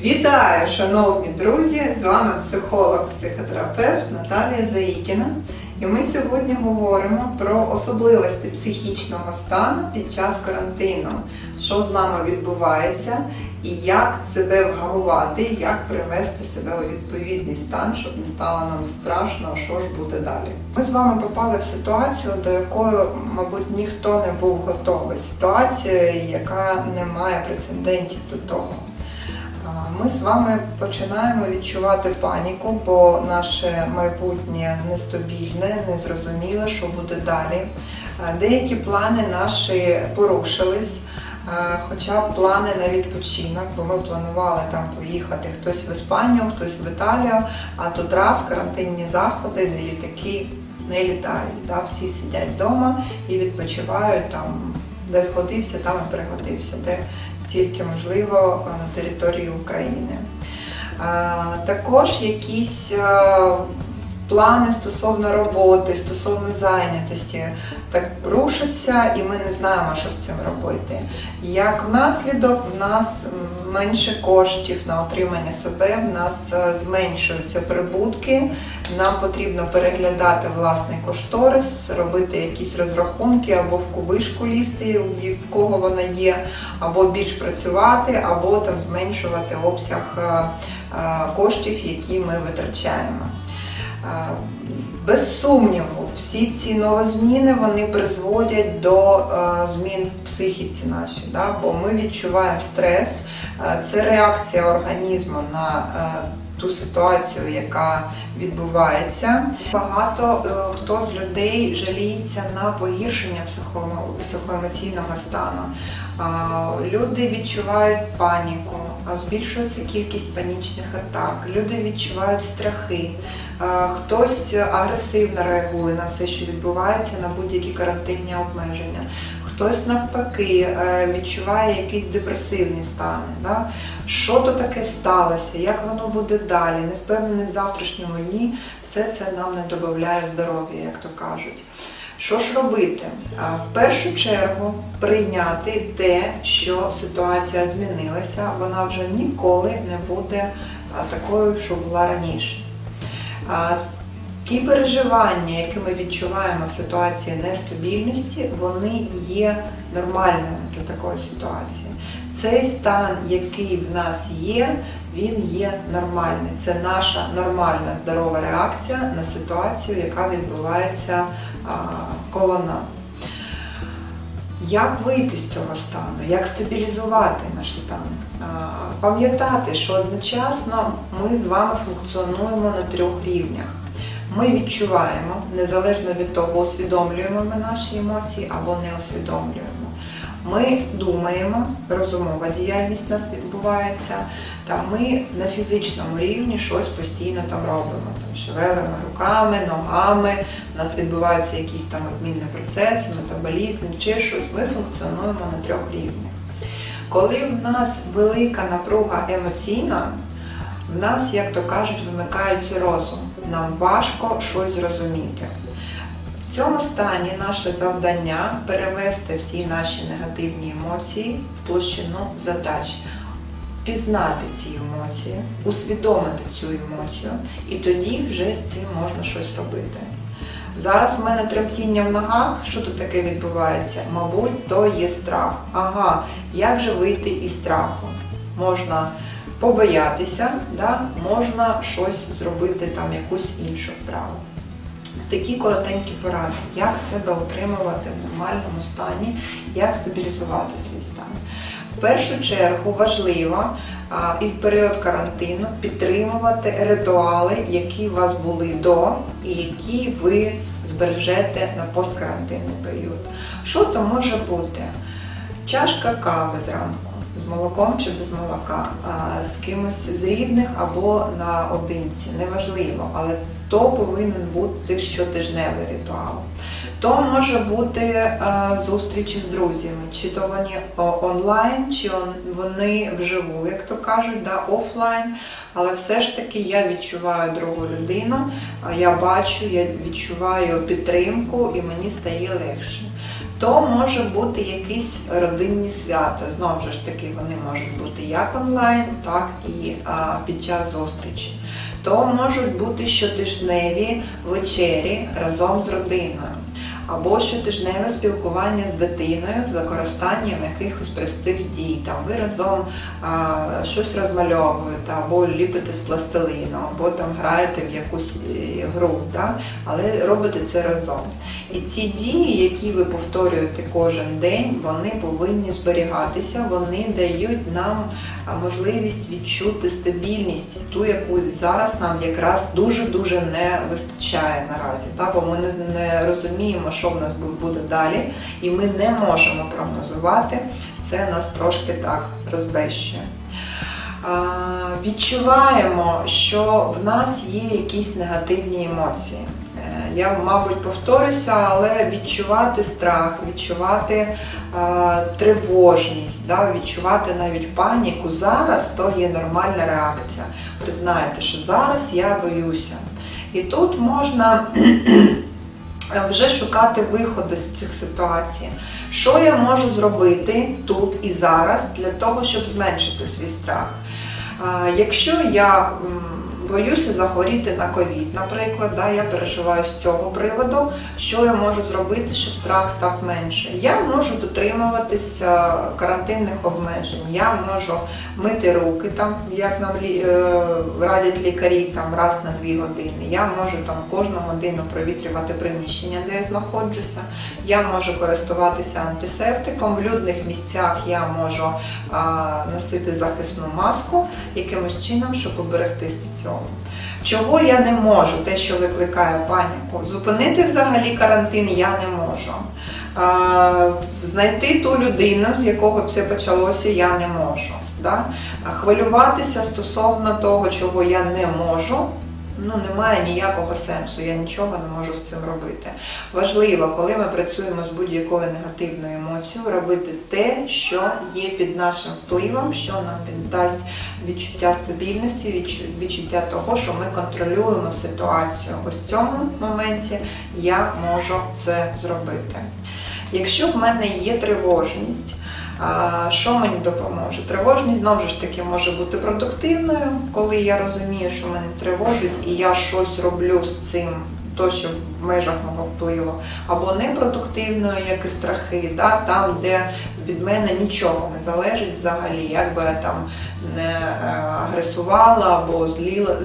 Вітаю, шановні друзі! З вами психолог-психотерапевт Наталія Заїкіна. І ми сьогодні говоримо про особливості психічного стану під час карантину, що з нами відбувається, і як себе вгамувати, як привести себе у відповідний стан, щоб не стало нам страшно, що ж буде далі. Ми з вами попали в ситуацію, до якої, мабуть, ніхто не був готовий. Ситуація, яка не має прецедентів до того. Ми з вами починаємо відчувати паніку, бо наше майбутнє нестабільне, незрозуміле, що буде далі. Деякі плани наші порушились, хоча б плани на відпочинок, бо ми планували там поїхати хтось в Іспанію, хтось в Італію, а тут раз карантинні заходи, літаки не літають. Да? Всі сидять вдома і відпочивають там, де згодився, там і пригодився. Де тільки можливо на території України. Також якісь плани стосовно роботи, стосовно зайнятості так рушаться, і ми не знаємо, що з цим робити. Як наслідок, в нас менше коштів на отримання себе, в нас е, зменшуються прибутки. Нам потрібно переглядати власний кошторис, робити якісь розрахунки або в кубишку лізти, в кого вона є, або більш працювати, або там зменшувати обсяг е, е, коштів, які ми витрачаємо. Без сумніву, всі ці новозміни вони призводять до е, змін в психіці нашій, да? бо ми відчуваємо стрес, Е, це реакція організму на е, ту ситуацію, яка відбувається. Багато е, хто з людей жаліється на погіршення психоемоційного стану. Люди відчувають паніку, збільшується кількість панічних атак. Люди відчувають страхи. Хтось агресивно реагує на все, що відбувається, на будь-які карантинні обмеження. Хтось навпаки е, відчуває якісь депресивні стани. Да? Що то таке сталося, як воно буде далі, не впевнений в завтрашньому дні, все це нам не додає здоров'я, як то кажуть. Що ж робити? В першу чергу прийняти те, що ситуація змінилася, вона вже ніколи не буде такою, що була раніше. Ті переживання, які ми відчуваємо в ситуації нестабільності, вони є нормальними для такої ситуації. Цей стан, який в нас є, він є нормальний. Це наша нормальна здорова реакція на ситуацію, яка відбувається коло нас. Як вийти з цього стану, як стабілізувати наш стан? Пам'ятати, що одночасно ми з вами функціонуємо на трьох рівнях. Ми відчуваємо, незалежно від того, усвідомлюємо ми наші емоції або не усвідомлюємо. Ми думаємо, розумова діяльність у нас відбувається, та ми на фізичному рівні щось постійно там робимо. Там шевелимо руками, ногами, у нас відбуваються якісь там обмінні процеси, метаболізм чи щось. Ми функціонуємо на трьох рівнях. Коли в нас велика напруга емоційна, в нас, як то кажуть, вимикається розум. Нам важко щось зрозуміти. В цьому стані наше завдання перевести всі наші негативні емоції в площину задач, пізнати ці емоції, усвідомити цю емоцію, і тоді вже з цим можна щось робити. Зараз в мене тремтіння в ногах, що тут таке відбувається? Мабуть, то є страх. Ага, як же вийти із страху? Можна побоятися, да? можна щось зробити, там якусь іншу справу. Такі коротенькі поради, як себе утримувати в нормальному стані, як стабілізувати свій стан. В першу чергу важливо а, і в період карантину підтримувати ритуали, які у вас були до і які ви збережете на посткарантинний період. Що то може бути? Чашка кави зранку молоком чи без молока, з кимось з рідних або наодинці, неважливо, але то повинен бути щотижневий ритуал. То може бути зустрічі з друзями, чи то вони онлайн, чи вони вживу, як то кажуть, да, офлайн. Але все ж таки я відчуваю другу людину, я бачу, я відчуваю підтримку і мені стає легше. То може бути якісь родинні свята. Знову ж таки, вони можуть бути як онлайн, так і а, під час зустрічі. То можуть бути щотижневі вечері разом з родиною. Або щотижневе спілкування з дитиною з використанням якихось простих дій. Там ви разом а, щось розмальовуєте, або ліпите з пластилину, або там граєте в якусь е, гру, да? але робите це разом. І ці дії, які ви повторюєте кожен день, вони повинні зберігатися, вони дають нам можливість відчути стабільність, ту, яку зараз нам якраз дуже-дуже не вистачає наразі. Та? Бо ми не, розуміємо, що в нас буде далі, і ми не можемо прогнозувати. Це нас трошки так розбещує. Відчуваємо, що в нас є якісь негативні емоції. Е, Я, мабуть, повторюся, але відчувати страх, відчувати е, тривожність, да, відчувати навіть паніку зараз то є нормальна реакція. Признайте, що зараз я боюся. І тут можна вже шукати виходи з цих ситуацій. Що я можу зробити тут і зараз для того, щоб зменшити свій страх? А, Якщо я боюся захворіти на ковід, наприклад, да, я переживаю з цього приводу, що я можу зробити, щоб страх став менше? Я можу дотримуватися карантинних обмежень, я можу мити руки, там, як нам е, радять лікарі, там, раз на дві години. Я можу там кожну годину провітрювати приміщення, де я знаходжуся. Я можу користуватися антисептиком. В людних місцях я можу а, носити захисну маску якимось чином, щоб уберегтись з цього. Чого я не можу, те, що викликає паніку, зупинити взагалі карантин я не можу. Знайти ту людину, з якого все почалося, я не можу. Хвилюватися стосовно того, чого я не можу, ну немає ніякого сенсу, я нічого не можу з цим робити. Важливо, коли ми працюємо з будь-якою негативною емоцією, робити те, що є під нашим впливом, що нам піддасть відчуття стабільності, відчуття того, що ми контролюємо ситуацію. Ось в цьому моменті я можу це зробити. Якщо в мене є тривожність, що мені допоможе? Тривожність знову ж таки може бути продуктивною, коли я розумію, що мене тривожить, і я щось роблю з цим, то, що в межах мого впливу, або непродуктивною, як і страхи, да, там, де від мене нічого не залежить взагалі, як би я там не е, агресувала або зліла.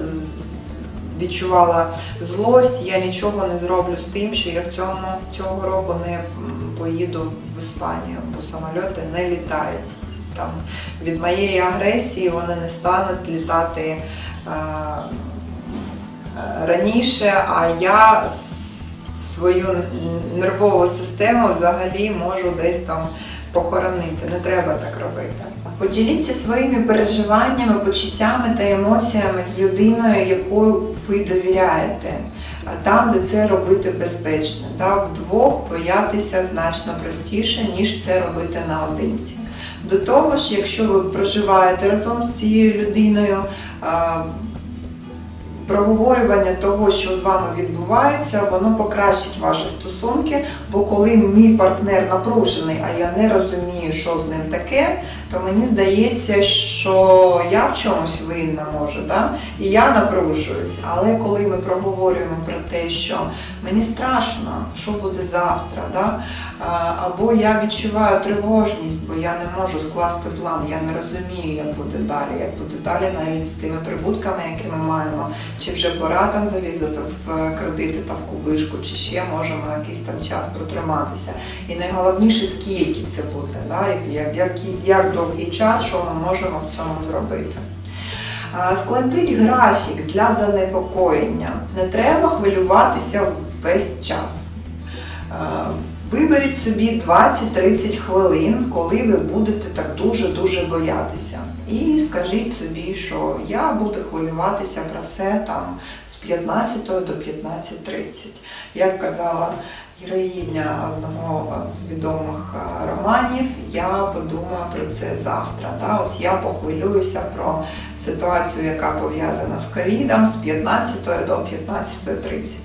Відчувала злость, я нічого не зроблю з тим, що я в цьому цього року не поїду в Іспанію, бо самольоти не літають. Там від моєї агресії вони не стануть літати е, раніше, а я свою нервову систему взагалі можу десь там похоронити. Не треба так робити. Поділіться своїми переживаннями, почуттями та емоціями з людиною, якою ви довіряєте. Там, де це робити безпечно. Вдвох боятися значно простіше, ніж це робити наодинці. До того ж, якщо ви проживаєте разом з цією людиною, проговорювання того, що з вами відбувається, воно покращить ваші стосунки, бо коли мій партнер напружений, а я не розумію, що з ним таке, то мені здається, що я в чомусь винна може, да? і я напружуюсь. Але коли ми проговорюємо про те, що мені страшно, що буде завтра, да? або я відчуваю тривожність, бо я не можу скласти план, я не розумію, як буде далі, як буде далі навіть з тими прибутками, які ми маємо, чи вже пора там залізати в е, кредити та в кубишку, чи ще можемо якийсь там час протриматися. І найголовніше, скільки це буде, да? як, як, як довгий час, що ми можемо в цьому зробити. Складіть графік для занепокоєння. Не треба хвилюватися весь час. Виберіть собі 20-30 хвилин, коли ви будете так дуже-дуже боятися. І скажіть собі, що я буду хвилюватися про це там з 15 до 15.30. Як казала героїня одного з відомих романів, я подумаю про це завтра. Да? Ось я похвилююся про ситуацію, яка пов'язана з ковідом з 15 до 15.30.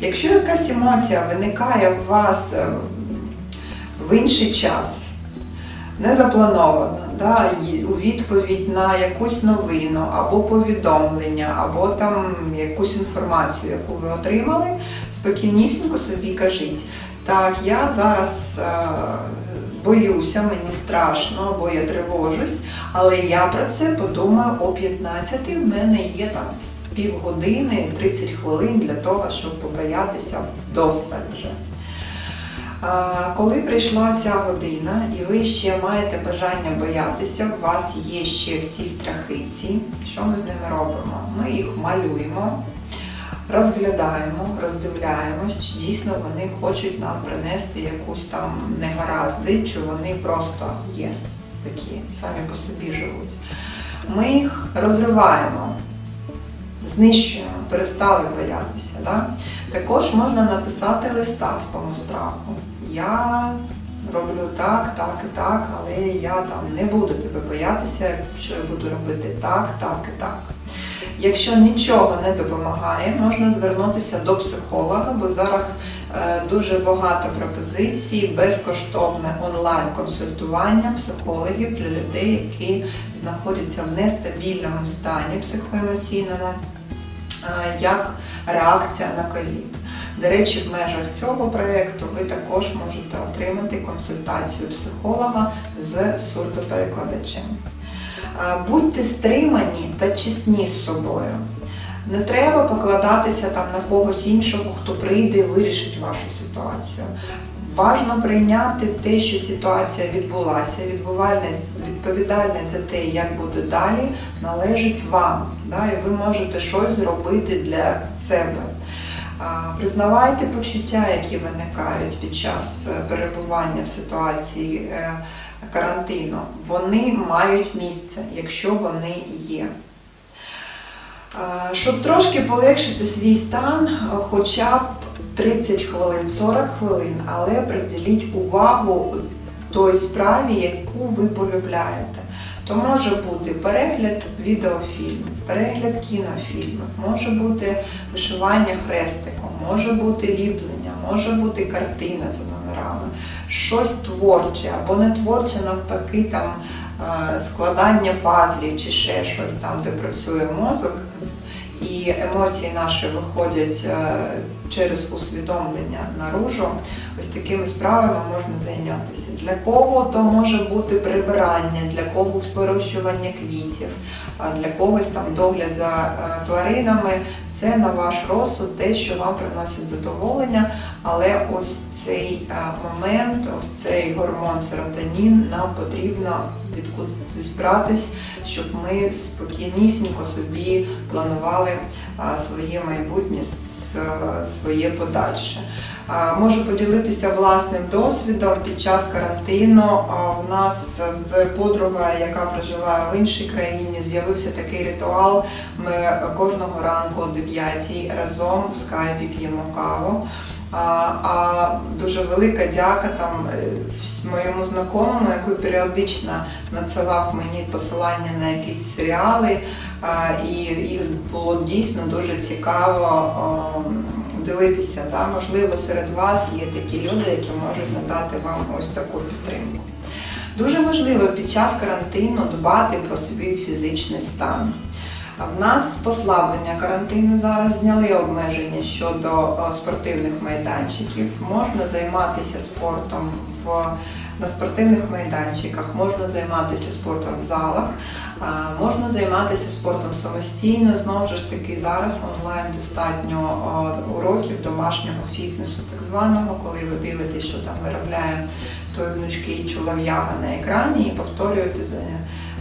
Якщо якась емоція виникає в вас, е, в інший час, не заплановано, у відповідь на якусь новину або повідомлення, або там якусь інформацію, яку ви отримали, спокійнісінько собі кажіть. Так, я зараз е, боюся, мені страшно, бо я тривожусь, але я про це подумаю о 15 В мене є там півгодини, 30 хвилин для того, щоб побоятися вдосталь вже. Коли прийшла ця година, і ви ще маєте бажання боятися, у вас є ще всі страхи ці. Що ми з ними робимо? Ми їх малюємо, розглядаємо, роздивляємось, чи дійсно вони хочуть нам принести якусь там негаразди, чи вони просто є такі, самі по собі живуть. Ми їх розриваємо, знищуємо, перестали боятися. Да? Також можна написати листа з тому страху. Я роблю так, так і так, але я там не буду тебе боятися, що я буду робити так, так і так. Якщо нічого не допомагає, можна звернутися до психолога, бо зараз е, дуже багато пропозицій, безкоштовне онлайн-консультування психологів для людей, які знаходяться в нестабільному стані психоемоційному, е, як реакція на ковід. До речі, в межах цього проєкту ви також можете отримати консультацію психолога з сурдоперекладачем. Будьте стримані та чесні з собою. Не треба покладатися там на когось іншого, хто прийде і вирішить вашу ситуацію. Важно прийняти те, що ситуація відбулася. Відповідальність за те, як буде далі, належить вам. Да? І ви можете щось зробити для себе. Признавайте почуття, які виникають під час е, перебування в ситуації е, карантину. Вони мають місце, якщо вони є. Щоб трошки полегшити свій стан, е, хоча б 30 хвилин, 40 хвилин, але приділіть увагу той справі, яку ви полюбляєте. То може бути перегляд відеофільмів, перегляд кінофільмів, може бути вишивання хрестиком, може бути ліплення, може бути картина за номерами, щось творче або не творче, навпаки, там е, складання пазлів чи ще щось там, де працює мозок, і емоції наші виходять е, через усвідомлення наружу. Ось такими справами можна зайнятися. Для кого то може бути прибирання, для когось вирощування квітів, для когось там догляд за е, тваринами. Це на ваш розсуд, те, що вам приносить задоволення, але ось цей момент, ось цей гормон серотонін нам потрібно відкудись братись, щоб ми спокійнісінько собі планували своє майбутнє, своє подальше. Можу поділитися власним досвідом під час карантину. У нас з подругою, яка проживає в іншій країні, з'явився такий ритуал. Ми кожного ранку о 9 разом в скайпі п'ємо каву. А, а дуже велика дяка там е, моєму знакомому, який періодично надсилав мені посилання на якісь серіали, і їх було дійсно дуже цікаво дивитися. Да? Можливо, серед вас є такі люди, які можуть надати вам ось таку підтримку. Дуже важливо під час карантину дбати про свій фізичний стан. В нас послаблення карантину зараз зняли обмеження щодо е, спортивних майданчиків. Можна займатися спортом в, на спортивних майданчиках, можна займатися спортом в залах, можна займатися спортом самостійно. Знову ж таки, зараз онлайн достатньо е, уроків домашнього фітнесу, так званого, коли ви дивитесь, що там виробляє той гнучкий чолов'яга на екрані і повторюєте за а,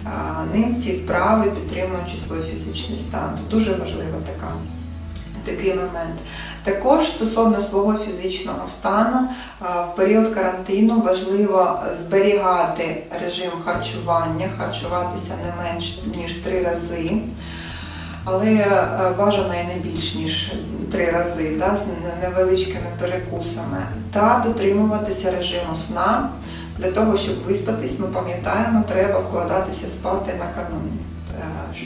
ним ці вправи, підтримуючи свій фізичний стан. Тут дуже важлива така, такий момент. Також стосовно свого фізичного стану, в період карантину важливо зберігати режим харчування, харчуватися не менш ніж три рази. Але е, бажано і не більш ніж три рази, да, з невеличкими перекусами, та дотримуватися режиму сна. Для того, щоб виспатись, ми пам'ятаємо, треба вкладатися спати накануні.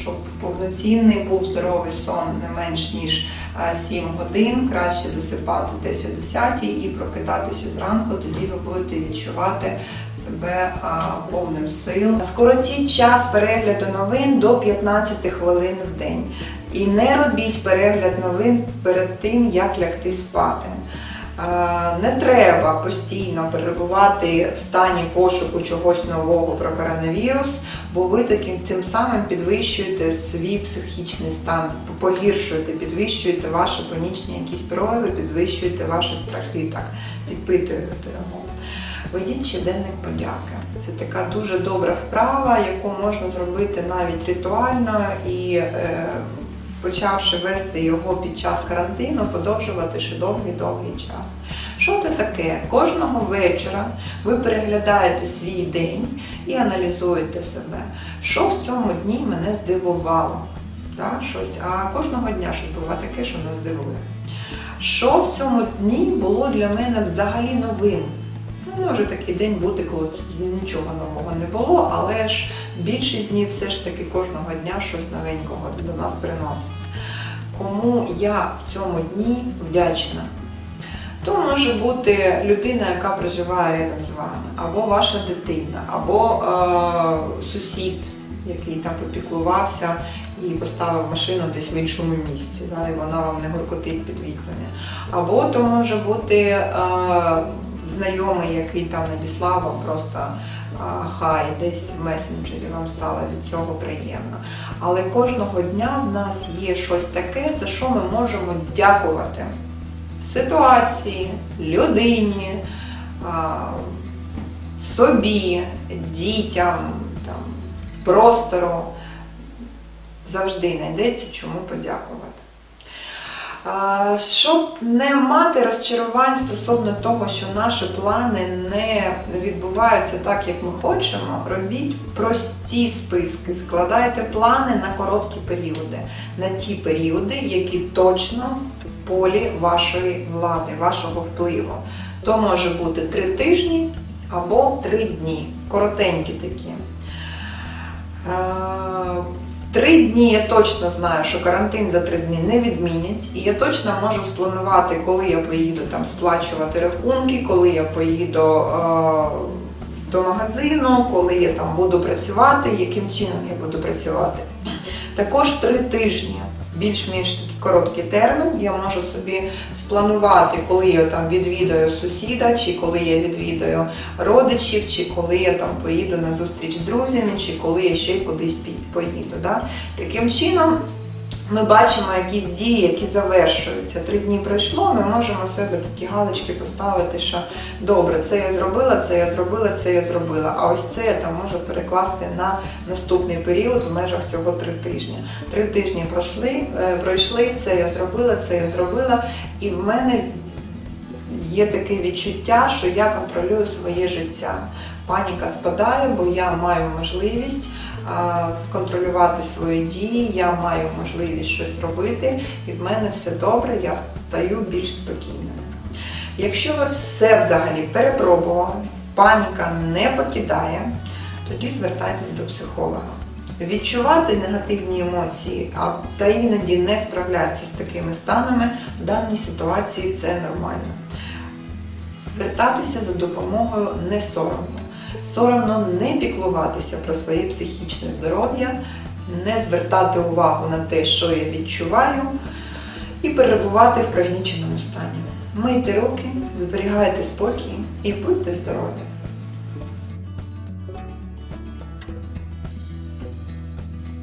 щоб повноцінний був здоровий сон не менш ніж е, 7 годин, краще засипати десь о 10 і прокидатися зранку, тоді ви будете відчувати себе повним сил. Скоротіть час перегляду новин до 15 хвилин в день. І не робіть перегляд новин перед тим, як лягти спати. Е, Не треба постійно перебувати в стані пошуку чогось нового про коронавірус, бо ви таким тим самим підвищуєте свій психічний стан, погіршуєте, підвищуєте ваші панічні якісь прояви, підвищуєте ваші страхи, так підпитуєте його. Ведіть щоденник подяки. Це така дуже добра вправа, яку можна зробити навіть ритуально і е, почавши вести його під час карантину, подовжувати ще довгий-довгий час. Що це таке? Кожного вечора ви переглядаєте свій день і аналізуєте себе, що в цьому дні мене здивувало. Да? Щось. А кожного дня щось буває таке, що нас дивує. Що в цьому дні було для мене взагалі новим? Може такий день бути, коли нічого нового не було, але ж більшість днів все ж таки кожного дня щось новенького до нас приносить. Кому я в цьому дні вдячна? То може бути людина, яка проживає рядом з вами, або ваша дитина, або е, сусід, який там попіклувався і поставив машину десь в іншому місці, да, і вона вам не гуркотить під вікнами. Або то може бути е, знайомий, який там надіслав вам просто хай десь в месенджері вам стало від цього приємно. Але кожного дня в нас є щось таке, за що ми можемо дякувати ситуації, людині, собі, дітям, там, простору. Завжди знайдеться чому подякувати. Щоб не мати розчарувань стосовно того, що наші плани не відбуваються так, як ми хочемо, робіть прості списки, складайте плани на короткі періоди, на ті періоди, які точно в полі вашої влади, вашого впливу. То може бути три тижні або три дні, коротенькі такі. Три дні я точно знаю, що карантин за три дні не відмінять, і я точно можу спланувати, коли я поїду там сплачувати рахунки, коли я поїду е, до магазину, коли я там буду працювати, яким чином я буду працювати. Також три тижні, більш-менш короткий термін, я можу собі спланувати, коли я там відвідаю сусіда, чи коли я відвідаю родичів, чи коли я там поїду на зустріч з друзями, чи коли я ще кудись поїду. Да? Таким чином ми бачимо якісь дії, які завершуються. Три дні пройшло, ми можемо себе такі галочки поставити, що добре, це я зробила, це я зробила, це я зробила. А ось це я там можу перекласти на наступний період в межах цього три тижні. Три тижні пройшли, е, пройшли, це я зробила, це я зробила, і в мене є таке відчуття, що я контролюю своє життя. Паніка спадає, бо я маю можливість а, сконтролювати свої дії, я маю можливість щось робити, і в мене все добре, я стаю більш спокійною. Якщо ви все взагалі перепробували, паніка не покидає, тоді звертайтесь до психолога. Відчувати негативні емоції, а та іноді не справлятися з такими станами в даній ситуації це нормально. Звертатися за допомогою не соромно. Соромно не піклуватися про своє психічне здоров'я, не звертати увагу на те, що я відчуваю, і перебувати в пригніченому стані. Мийте руки, зберігайте спокій і будьте здорові!